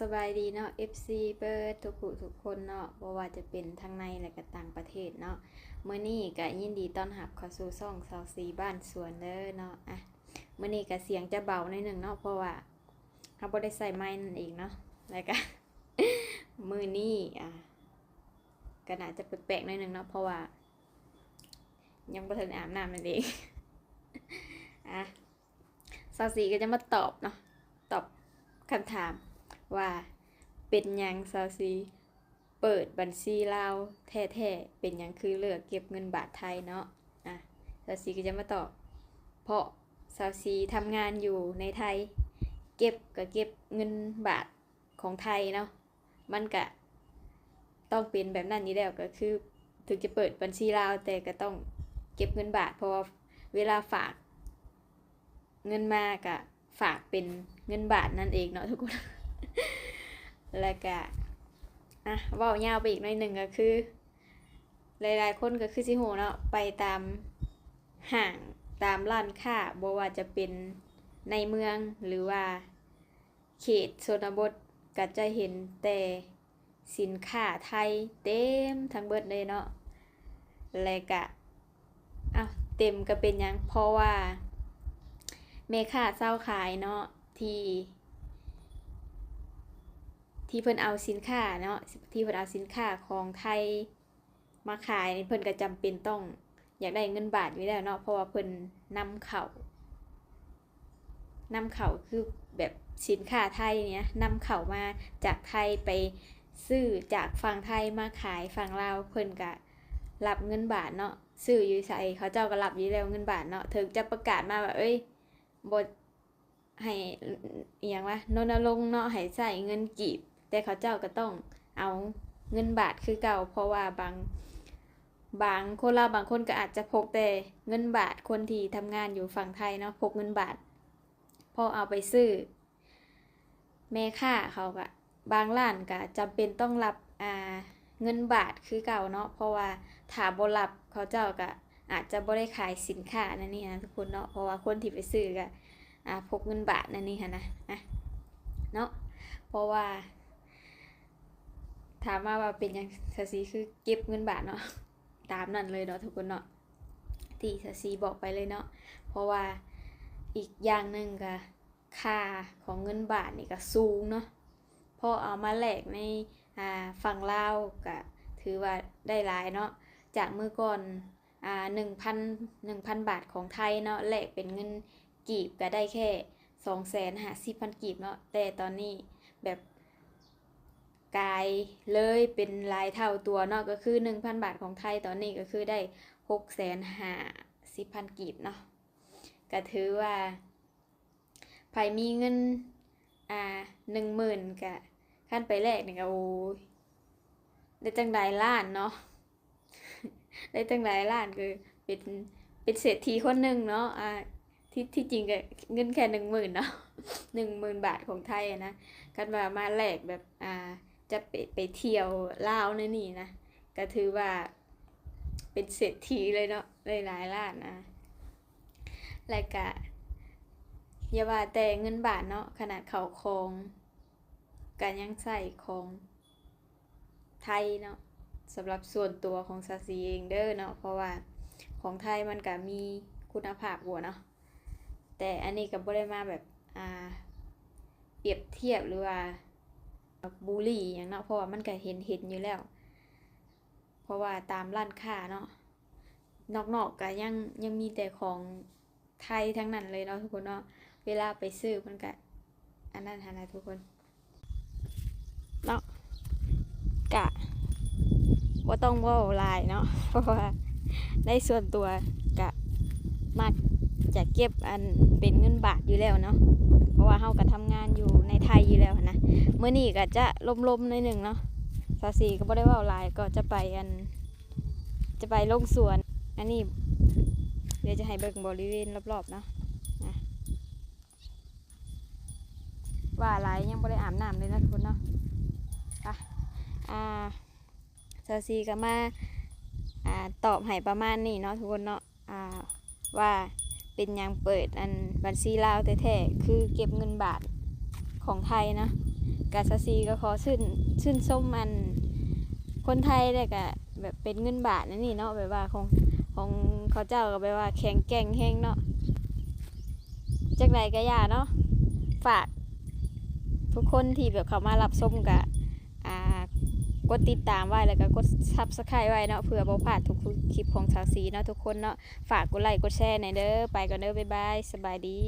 สบายดีเนาะ FC เปิดทุกผู้ทุกคนเนาะบ่ว่าจะเป็นทั้งในและก็ต่างประเทศเนาะมื้อนี้ก็ยินดีต้อนรับเข้าสู่ช่องสาวสีบ้านสวนเด้อเนาะอะมื้อนี้ก็เสียงจะเบาหน่อยหนึงเนาะเพราะว่าเราบ่ได้ใส่ไม้นั่นเองเนาะแล้วก็มื้อนี้อะก็น่าจะแปลกๆหน่อยหนึงเนาะเพราะว่า ยังบ่ทันอาบน้ำนั่นเองอะสาวสีก็จะมาตอบเนาะตอบคำถาม ว่าเป็นยังซาวซีเปิดบัญชีลาวแท้ๆเป็นยังคือเลือกเก็บเงินบาทไทยเนาะอะซาวซีก็จะมาตอบเพราะซาวซีทำงานอยู่ในไทย เก็บก็เก็บเงินบาทของไทยเนาะมันก็ต้องเป็นแบบนั้นอยู่แล้วก็คือถึงจะเปิดบัญชีลาวแต่ก็ต้องเก็บเงินบาทเพราะเวลาฝากเงินมาก็ฝากเป็นเงินบาทนั่นเองเนาะทุกคน แล้วก็อะเว่ายาวไปอีกหน่อยหนึ่งก็คือ หลายๆ คนก็คือสิโหเนาะไปตามห้างตามร้านค้าบ่ว่าจะเป็นในเมืองหรือว่า เขตชนบทก็จะเห็นแต่สินค้าไทยเต็มทั้งเบิดเลยเนาะแล้วก็อ้าวเต็มก็เป็นยังเพราะว่าแม่ค้าเศร้าขายเนาะที่ ที่เพิ่นเอาสินค้าเนาะที่เพิ่นเอาสินค้าของไทยมาขายเพิ่นก็จำเป็นต้องอยากได้เงินบาทอยู่แล้วเนาะเพราะว่าเพิ่นนำเข้านำเข้าคือแบบสินค้าไทยเนี่ยนำเข้ามาจากไทยไปซื้อจากฝั่งไทยมาขายฝั่งลาวเพิ่นก็รับเงินบาทเนาะซื้ออยู่ไสเขาเจ้าก็รับอยู่แล้วเงินบาทเนาะถึงจะประกาศมาว่าเอ้ยบ่ให้อย่างว่านนรงเนาะให้ใส่เงินกีบ แต่เขาเจ้าก็ต้องเอาเงินบาทคือเก่า เพราะว่าบางบางคนเราบางคนก็อาจจะพกแต่เงินบาทคนที่ทำงานอยู่ฝั่งไทยเนาะพกเงินบาทพอเอาไปซื้อแม่ค่าเขาก็บางร้านก็จำเป็นต้องรับอ่าเงินบาทคือเก่าเนาะเพราะว่าถ้าบ่รับเขาเจ้าก็อาจจะบ่ได้ขายสินค้านั่นนี่นะทุกคนเนาะเพราะว่าคนที่ไปซื้อก็อ่าพกเงินบาทนั่นนี่ค่ะนะอะเนาะเพราะว่า ถามมาว่าเป็นยังสาซีคือเก็บเงินบาทเนาะตามนั่นเลยเนาะทุกคนเนาะที่สาซีบอกไปเลยเนาะเพราะว่าอีกอย่างหนึ่งก็ค่าของเงินบาทนี่ก็สูงเนาะพอเอามาแลกในอ่าฝั่งลาวก็ถือว่าได้หลายเนาะจากเมื่อก่อนอ่าหนึ่งพันหนึ่งพันบาทของไทยเนาะแลกเป็นเงินกีบก็ได้แค่สองแสนหาสิบพันกีบเนาะแต่ตอนนี้แบบ กลายเลยเป็นหลายเท่าตัวเนาะก็คือ 1,000 บาทของไทยตอนนี้ก็คือได้6แสนห้าสิบพันกีบเนาะก็ถือว่าไผมีเงินอ่าหนึ่งหมื่นกะขั้นไปแรกเนี่ก็โอ้ยได้จังไดล้านเนาะได้จังไดล้านคือเป็นเป็นเศรษฐีคนหนึ่งเนาะอ่าที่ที่จริงก็เงินแค่หนึ่งหมื่นเนาะหนึ่งหมื่นบาทของไทยนะกันว่ามาแลกแบบอ่า จะไปไปเที่ยวลาวในนี่นะก็ถือว่าเป็นเศรษฐีเลยเนาะหลายๆล้านนะแล้วก็อย่าว่าแต่เงินบาทเนาะขนาดเขาคองการยังใส่ของไทยเนาะสำหรับส่วนตัวของซาซีเองเด้อเนาะเพราะว่าของไทยมันก็มีคุณภาพบัวเนาะแต่อันนี้ก็บ่ได้มาแบบอ่าเปรียบเทียบหรือว่า บูลลี่อย่างเนาะเพราะว่ามันก็เห็นเห็นอยู่แล้ว เพราะว่าตามร้านค้าเนาะนอกๆก็ยังยังมีแต่ของไทยทั้งนั้นเลยเนาะทุกคนเนาะเวลาไปซื้อมันก็อันนั้นหานะทุกคนเนาะกะว่าต้องว่าลายเนาะเพราะว่าในส่วนตัวกะมัก จะเก็บอันเป็นเงินบาทอยู่แล้วเนาะเพราะว่าเฮาก็ทำงานอยู่ในไทยอยู่แล้วนะเมื่อนี้ก็จะลมๆหน่อยหนึ่งเนาะสาสีก็บ่ได้ว่าหลายก็จะไปอัน จะไปลงสวน อันนี้ เดี๋ยวจะให้เบิ่งบริเวณรอบๆเนาะว่าหลายยังบ่ได้อาบน้ำเลยนะทุกคนเนาะอะอ่าสาสีก็มาอ่าตอบให้ประมาณนี้เนาะทุกคนเนาะอ่าว่า เป็นยังเปิดอันบัญชีลาวแท้ๆคือเก็บเงินบาทของไทยนะกาซาซีก็ขอชื่นชื่นชมมันคนไทยเลยก็แบบเป็นเงินบาทนั่นนี่เนาะแบบว่าของของเขาเจ้าก็แบบว่าแข็งแกร่งแห้งเนาะจากไหนก็อย่าเนาะฝากทุกคนที่แบบเขามารับชมกะ กดติดตามไว้แล้วก็กดซับสไครต์ไว้เนาะเพื่อบ่พลาดทุกคลิปของสาวซีเนาะทุกคนเนาะฝากกดไลค์กดแชร์หน่อยเด้อไปก่อนเด้อบ๊ายบายสบายดี